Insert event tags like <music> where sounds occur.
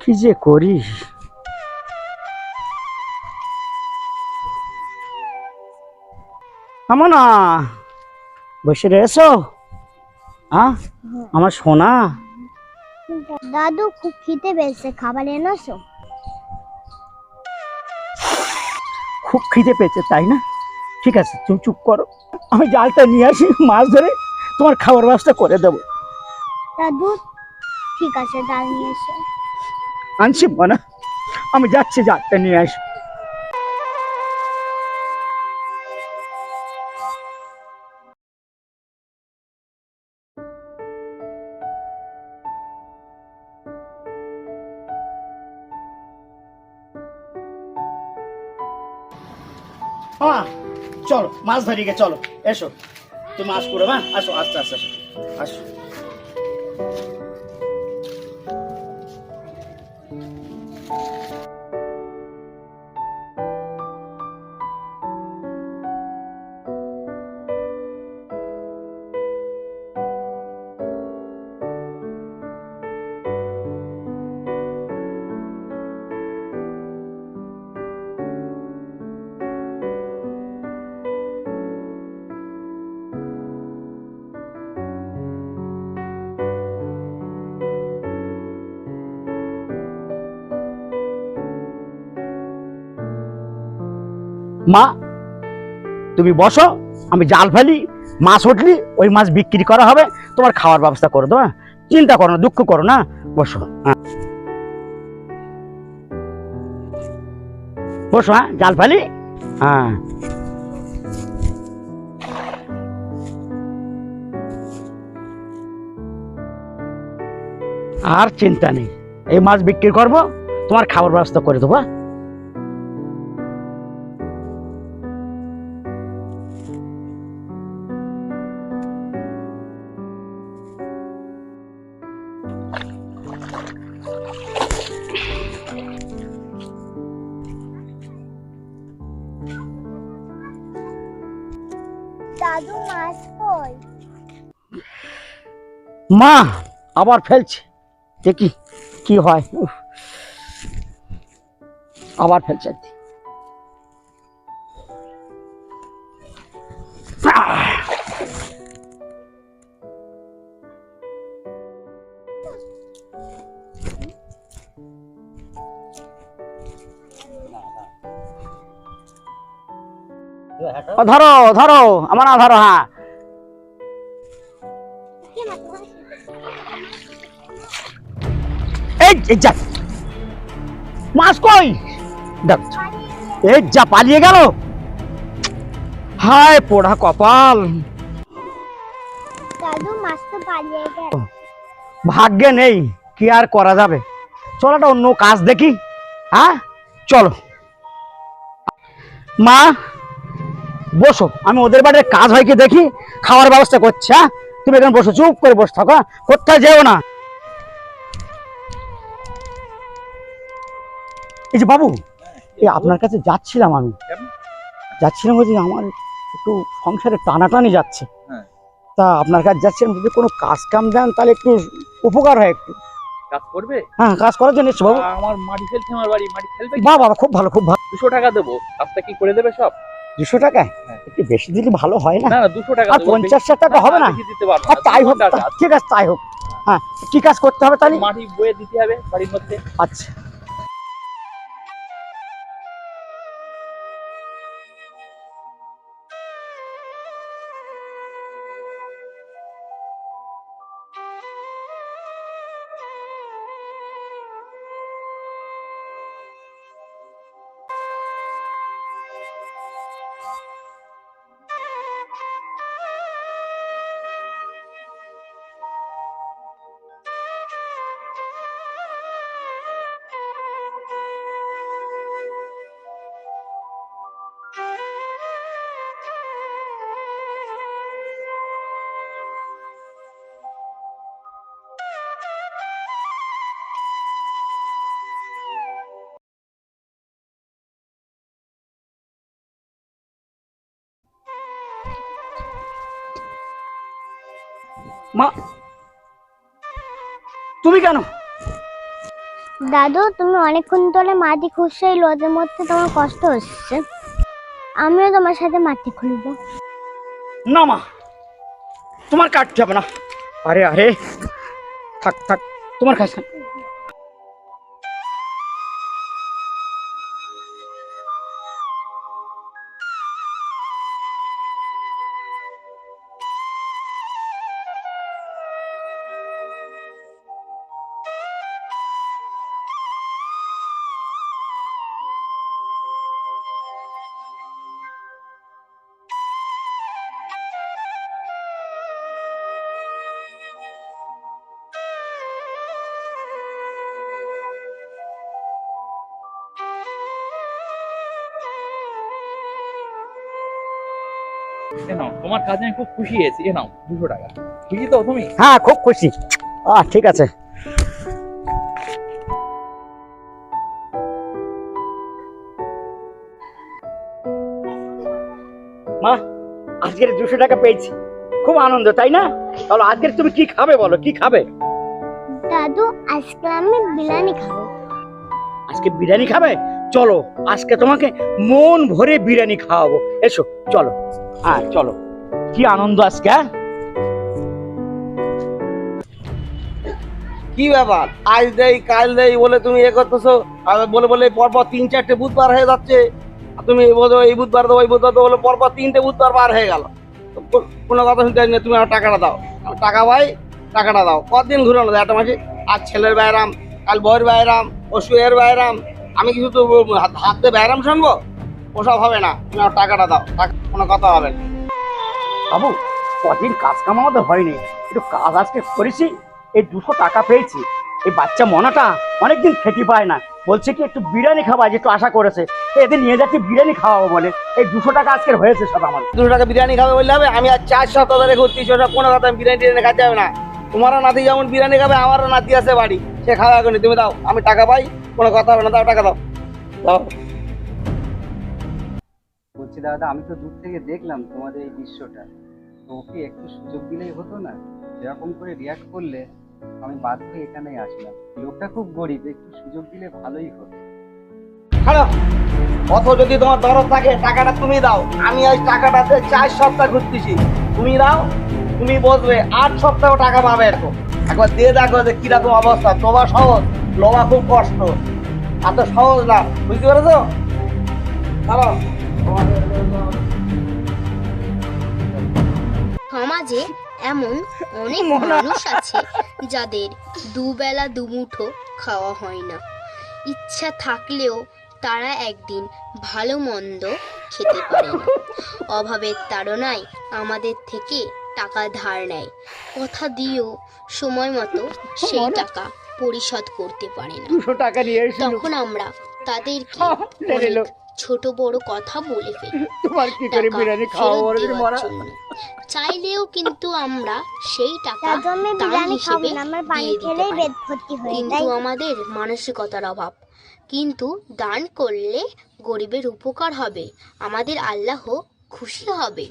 কি যে করিস আমার না বসে রয়েছো হ্যাঁ? আমার সোনা? দাদু খুব খিদে পেয়েছে খাবার এনেছো? খুব খিদে পেয়েছে তাই না? ঠিক আছে তুমি চুপ করো। আমি জালটা নিয়ে আসি মাছ ধরে তোমার খাবার ব্যবস্থা করে দেবো। দাদু ঠিক আছে জাল নিয়ে এসো। আনছি না আমি যাচ্ছি জালটা নিয়ে আসি। হ্যাঁ চলো, মাছ ধরিকে চলো। এসো। তুমি মাছ করো হ্যাঁ? আসো, আস্তে আস্তে, আসো। আসো। মা, তুমি বসো, আমি জাল ফেলি, মাছ উঠলি, ওই মাছ বিক্রি করা হবে, তোমার খাওয়ার ব্যবস্থা করে দেবো হ্যাঁ? চিন্তা করো না, দুঃখ করো না, বসো হ্যাঁ? বসো হ্যাঁ জাল ফেলি হ্যাঁ। আর চিন্তা নেই, এই মাছ বিক্রি করব, তোমার খাবার ব্যবস্থা করে দেবো মা আবার ফেলছে। দেখি কি হয়। আবার ফেলছে। ধরো ধরো আমার ধরো হ্যাঁ। এই যা। কই? দেখ। এই যা পালিয়ে গেল। হায় পোড়া কপাল। দাদু মাছ তো পালিয়ে গেল ভাগ্যে নেই কি আর করা যাবে? চলো একটা অন্য কাজ দেখি হ্যাঁ? চলো। মা বসো। আমি ওদের বাড়ির কাজ হয় কি দেখি খাওয়ার ব্যবস্থা করছি হ্যাঁ? তুমি এখানে বসো চুপ করে বসে থাকো হ্যাঁ? কোথায় যেও না। এই যে বাবু এই আপনার কাছে যাচ্ছিলাম আমি। যাচ্ছিলাম যে আমার একটু সংসারে টানাটানি যাচ্ছে। হ্যাঁ। তা আপনার কাছে যাচ্ছিলাম যদি কোনো কাজ কাম দেন তাহলে একটু উপকার হয় একটু। কাজ করবে? হ্যাঁ কাজ করার জন্য এসছি বাবু। আমার মাটি ফেলছে আমার বাড়ি মাটি ফেলবে বাহ বাবা খুব ভালো খুব ভালো। দুশো টাকা দেবো। কাজটা কি করে দেবে সব? দুশো টাকায় হ্যাঁ। একটু বেশি দিলে ভালো হয় না? দুশো টাকা আর পঞ্চাশ ষাট টাকা হবে না আর তাই হোক ঠিক আছে তাই হোক। হ্যাঁ কি কাজ করতে হবে তাহলে? মাটি বয়ে দিতে হবে বাড়ির মধ্যে। আচ্ছা। মা। তুমি কেন? দাদু তুমি অনেকক্ষণ ধরে মাটি খুঁজছো এই রোদের মধ্যে তোমার কষ্ট হচ্ছে। আমিও তোমার সাথে মাটি খুলব না মা তোমার কাটতে হবে না। আরে আরে। থাক থাক তোমার কাছে এ নাও তোমার কাজে আমি খুব খুশি হয়েছি। এ নাও দুশো টাকা। খুশি তো তুমি? হ্যাঁ খুব খুশি। আহ ঠিক আছে। মা আজকের দুশো টাকা পেয়েছি। খুব আনন্দ তাই না? তাহলে আজকের তুমি কি খাবে বলো? কি খাবে? দাদু আজকে আমি বিরিয়ানি খাব। আজকে বিরিয়ানি খাবে? চলো আজকে তোমাকে মন ভরে বিরিয়ানি খাওয়াবো। এসো চলো। হ্যাঁ চলো। কি আনন্দ আজকে হ্যাঁ? কি ব্যাপার? আজ দেই, কাল দেই বলে তুমি এ করতেছো, আর বলে বলে পরপর তিন, চারটে বুধবার হয়ে যাচ্ছে। তুমি বলো এই বুধবার দেবো, এই বুধবার দেবো বলে পরপর তিনটে বুধবার বার হয়ে গেল। কোনো কথা শুনতে না তুমি আমার টাকাটা দাও। টাকা ভাই, টাকাটা দাও। কতদিন ঘুরানো যায় একটা মাসে? আজ ছেলের ব্যায়ারাম কাল বউয়ের ব্যায়ারাম পশু এর ব্যায়ারাম আমি কিছু তো হাত- দিয়ে শুনব? ওসব হবে না। তুমি আমার টাকাটা দাও। টাকা কোনো কথা হবে না। বাবু কদিন কাজ কাম আমাদের হয়নি। একটু কাজ আজকে করেছি এই দুশো টাকা পেয়েছি। এই বাচ্চা মনাটা অনেকদিন খেতে পায় না। বলছে কি একটু বিরিয়ানি খাওয়া একটু আশা করেছে। তো এদের নিয়ে যাচ্ছি বিরিয়ানি খাওয়াবো বলে। এই দুশো টাকা আজকের হয়েছে সব আমার। দুশো টাকা বিরিয়ানি খাবে বললে হবে আমি আর চার সপ্তাহ ধরে ঘুরছি সেসব কোনো কথা বিরিয়ানি টিরিয়ানি খাতে হবে না। তোমারও নাতি যেমন বিরিয়ানি খাবে আমারও নাতি আছে বাড়ি। সে খাওয়া এখনই। তুমি দাও আমি টাকা পাই কোনো কথা হবে না দাও টাকা দাও। দাও। বলছি, দাদা, আমি তো দূর থেকে দেখলাম তোমাদের এই দৃশ্যটা। তো ওকে একটু সুযোগ দিলেই হতো না? এরকম করে রিয়াক্ট করলে আমি বাধ্য হয়ে এখানেই আসলাম। লোকটা খুব গরিব, একটু সুযোগ দিলে ভালোই হতো। ছাড়ো অত যদি তোমার দরদ থাকে, টাকাটা তুমি দাও। আমি আজ টাকাটাতে চার সপ্তাহ ঘুরতেছি। তুমি দাও, তুমি বসবে, আট সপ্তাহ টাকা পাবে এরকম একবার দিয়ে দেখো যে কীরকম অবস্থা। তোমার সহজ, লোভা খুব কষ্ট। এত সহজ না, বুঝতে পেরেছ? চলো সমাজে এমন অনেক মানুষ আছে যাদের দুবেলা দুমুঠো খাওয়া হয় না। ইচ্ছা থাকলেও তারা একদিন ভালো মন্দ খেতে পারে না। অভাবের তাড়নায় আমাদের থেকে টাকা ধার নেয়। কথা দিয়েও সময় মতো সেই টাকা পরিশোধ করতে পারে না। তখন আমরা তাদেরকে। ছোট বড় কথা বলে ফেলি। <laughs> তোমার কি করে বিরিয়ানি খাওয়া মরা? চাইলেও কিন্তু আমরা সেই টাকা তার আমি বিরিয়ানি খাব হিসেবে না আমার পানি দিয়ে দিতে পারি। কিন্তু আমাদের মানসিকতার অভাব। কিন্তু দান করলে গরিবের উপকার হবে আমাদের আল্লাহ খুশি হবে।